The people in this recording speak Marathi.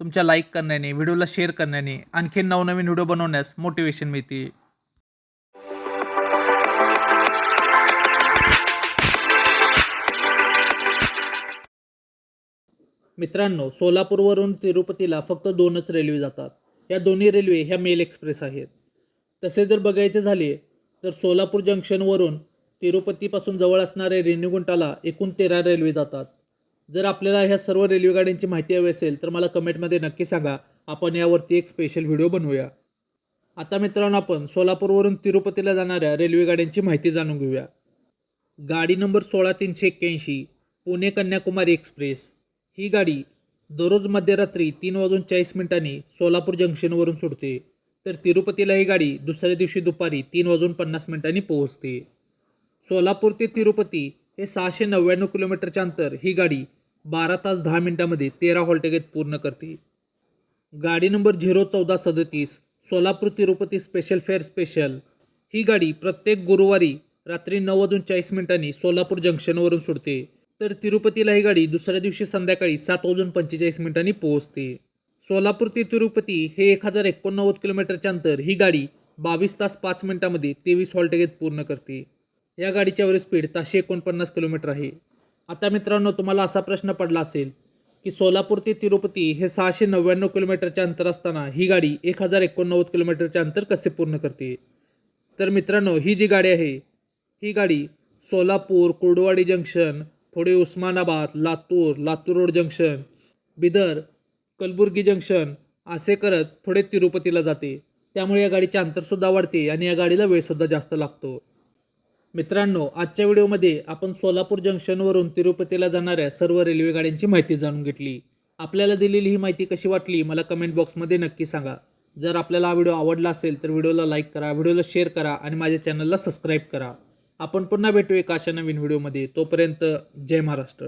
तुमच्या लाईक करण्याने व्हिडिओला शेअर करण्याने आणखीन नवनवीन व्हिडिओ बनवण्यास मोटिवेशन मिळते मित्रांनो सोलापूरवरून तिरुपतीला फक्त दोनच रेल्वे जातात. या दोन्ही रेल्वे ह्या मेल एक्सप्रेस आहेत. तसे जर बघायचे झाले तर सोलापूर जंक्शनवरून तिरुपतीपासून जवळ असणाऱ्या रेणीगुंटाला एकूण तेरा रेल्वे जातात. जर आपल्याला ह्या सर्व रेल्वे गाड्यांची माहिती हवी असेल तर मला कमेंटमध्ये नक्की सांगा. आपण यावरती एक स्पेशल व्हिडिओ बनवूया. आता मित्रांनो आपण सोलापूरवरून तिरुपतीला जाणाऱ्या रेल्वे गाड्यांची माहिती जाणून घेऊया. गाडी नंबर सोळा तीनशे एक्क्याऐंशी पुणे कन्याकुमारी एक्सप्रेस. ही गाडी दररोज मध्यरात्री तीन वाजून चाळीस मिनिटांनी सोलापूर जंक्शनवरून सुटते. तर तिरुपतीला ही गाडी दुसऱ्या दिवशी दुपारी तीन वाजून पन्नास मिनिटांनी पोहोचते. सोलापूर ते तिरुपती हे सहाशे नव्याण्णव किलोमीटरचे अंतर ही गाडी बारा तास दहा मिनटामध्ये तेरा हॉल्टेगेत पूर्ण करते गाडी नंबर झिरो चौदा सदतीस Solapur Tirupati special fare special ही गाडी प्रत्येक गुरुवारी रात्री नऊ वाजून चाळीस मिनिटांनी सोलापूर जंक्शनवरून सुटते. तर तिरुपतीला ही गाडी दुसऱ्या दिवशी संध्याकाळी सात वाजून पंचेचाळीस मिनिटांनी पोहोचते. सोलापूर ते तिरुपती हे एक हजार एकोणनव्वद किलोमीटरच्या अंतर ही गाडी बावीस तास पाच मिनिटांमध्ये तेवीस हॉल्टेगेत पूर्ण करते. या गाडीच्या वर स्पीड ताशे एकोणपन्नास किलोमीटर आहे. आता मित्रांनो तुम्हाला असा प्रश्न पडला असेल की सोलापूर ते तिरुपती हे सहाशे नव्याण्णव किलोमीटरचे अंतर असताना ही गाडी एक हजार एकोणनव्वद किलोमीटरचे अंतर कसे पूर्ण करते? तर मित्रांनो ही जी गाडी आहे ही गाडी सोलापूर कुर्डवाडी जंक्शन पुढे Osmanabad Latur Latur road junction Bidar Kalaburagi junction असे करत पुढे तिरुपतीला जाते. त्यामुळे या गाडीचे अंतरसुद्धा वाढते आणि या गाडीला वेळसुद्धा जास्त लागतो. मित्रांनो आजच्या व्हिडिओमध्ये आपण सोलापूर जंक्शनवरून तिरुपतीला जाणाऱ्या सर्व रेल्वेगाड्यांची माहिती जाणून घेतली. आपल्याला दिलेली ही माहिती कशी वाटली मला कमेंट बॉक्समध्ये नक्की सांगा. जर आपल्याला हा व्हिडिओ आवडला असेल तर व्हिडिओला लाईक करा व्हिडिओला शेअर करा आणि माझ्या चॅनलला सबस्क्राईब करा. आपण पुन्हा भेटू एका अशा नवीन व्हिडिओमध्ये. तोपर्यंत जय महाराष्ट्र.